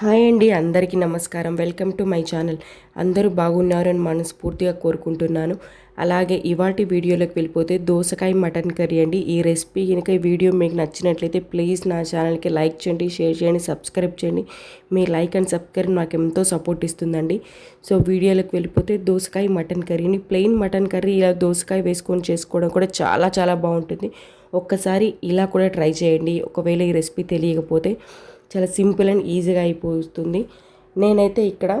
Hi అండి అందరికీ నమస్కారం. Welcome to my channel. అందరూ బాగున్నారని మనస్ఫూర్తిగా కోరుకుంటున్నాను. అలాగే ఇవాటి వీడియోలోకి వెళ్ళిపోతే దోసకాయ మటన్ కర్రీ అండి. ఈ రెసిపీ కనుక ఈ వీడియో మీకు నచ్చినట్లయితే ప్లీజ్ నా ఛానల్కి లైక్ చేయండి షేర్ చేయండి సబ్స్క్రైబ్ చేయండి. మీ లైక్ అండ్ సబ్స్క్రైబ్ నాకు ఎంతో సపోర్ట్ ఇస్తుందండి. సో వీడియోలోకి వెళ్ళిపోతే దోసకాయ మటన్ కర్రీని ప్లెయిన్ మటన్ కర్రీ ఇలా దోసకాయ వేసుకొని చేసుకోవడం కూడా చాలా చాలా బాగుంటుంది. ఒక్కసారి ఇలా కూడా ట్రై చేయండి. ఒకవేళ ఈ రెసిపీ తెలియకపోతే చాలా సింపుల్ అండ్ ఈజీగా అయిపోతుంది. నేనైతే ఇక్కడ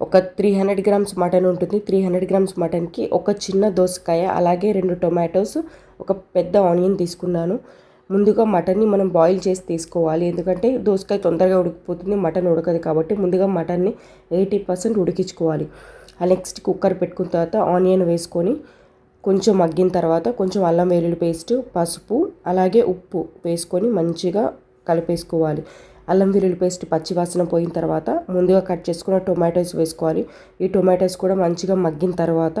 ఒక త్రీ హండ్రెడ్ గ్రామ్స్ మటన్ ఉంటుంది. త్రీ హండ్రెడ్ గ్రామ్స్ మటన్కి ఒక చిన్న దోసకాయ అలాగే రెండు టొమాటోస్ ఒక పెద్ద ఆనియన్ తీసుకున్నాను. ముందుగా మటన్ని మనం బాయిల్ చేసి తీసుకోవాలి. ఎందుకంటే దోసకాయ తొందరగా ఉడికిపోతుంది మటన్ ఉడకదు కాబట్టి ముందుగా మటన్ని ఎయిటీ పర్సెంట్ ఉడికించుకోవాలి. ఆ నెక్స్ట్ కుక్కర్ పెట్టుకున్న తర్వాత ఆనియన్ వేసుకొని కొంచెం మగ్గిన తర్వాత కొంచెం అల్లం వెల్లుల్లి పేస్ట్ పసుపు అలాగే ఉప్పు వేసుకొని మంచిగా కలిపేసుకోవాలి. అల్లం వెల్లుల్లి పేస్ట్ పచ్చివాసన పోయిన తర్వాత ముందుగా కట్ చేసుకున్న టొమాటోస్ వేసుకోవాలి. ఈ టొమాటోస్ కూడా మంచిగా మగ్గిన తర్వాత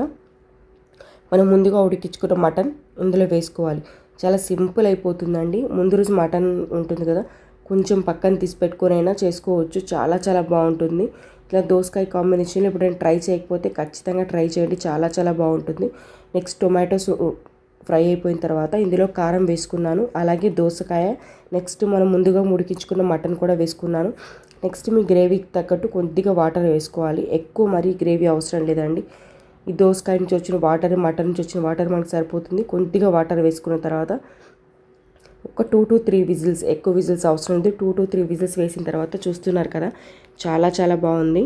మనం ముందుగా ఉడికించుకున్న మటన్ ఇందులో వేసుకోవాలి. చాలా సింపుల్ అయిపోతుందండి. ముందు రోజు మటన్ ఉంటుంది కదా కొంచెం పక్కన తీసి పెట్టుకునైనా చేసుకోవచ్చు. చాలా చాలా బాగుంటుంది. ఇట్లా దోసకాయ కాంబినేషన్లో ఎప్పుడైనా ట్రై చేయకపోతే ఖచ్చితంగా ట్రై చేయండి. చాలా చాలా బాగుంటుంది. నెక్స్ట్ టొమాటోస్ ఫ్రై అయిపోయిన తర్వాత ఇందులో కారం వేసుకున్నాను. అలాగే దోసకాయ. నెక్స్ట్ మనం ముందుగా ముడికించుకున్న మటన్ కూడా వేసుకున్నాను. నెక్స్ట్ మీ గ్రేవీకి తగ్గట్టు కొద్దిగా వాటర్ వేసుకోవాలి. ఎక్కువ మరీ గ్రేవీ అవసరం లేదండి. ఈ దోసకాయ నుంచి వచ్చిన వాటర్ మటన్ నుంచి వచ్చిన వాటర్ మనకు సరిపోతుంది. కొద్దిగా వాటర్ వేసుకున్న తర్వాత ఒక టూ టు త్రీ విజిల్స్ ఎక్కువ విజిల్స్ అవసరం ఉంది టూ టు త్రీ విజిల్స్ వేసిన తర్వాత చూస్తున్నారు కదా చాలా చాలా బాగుంది.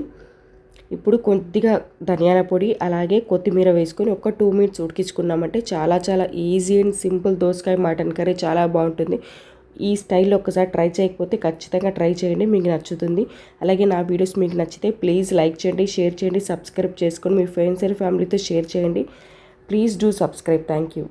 ఇప్పుడు కొద్దిగా ధనియాల పొడి అలాగే కొత్తిమీర వేసుకొని ఒక టూ మినిట్స్ ఉడికించుకున్నామంటే చాలా చాలా ఈజీ అండ్ సింపుల్ దోసకాయ మటన్ కర్రీ చాలా బాగుంటుంది. ఈ స్టైల్లో ఒకసారి ట్రై చేయకపోతే ఖచ్చితంగా ట్రై చేయండి మీకు నచ్చుతుంది. అలాగే నా వీడియోస్ మీకు నచ్చితే ప్లీజ్ లైక్ చేయండి షేర్ చేయండి సబ్స్క్రైబ్ చేసుకొని మీ ఫ్రెండ్స్ అండ్ ఫ్యామిలీతో షేర్ చేయండి. Please do subscribe thank you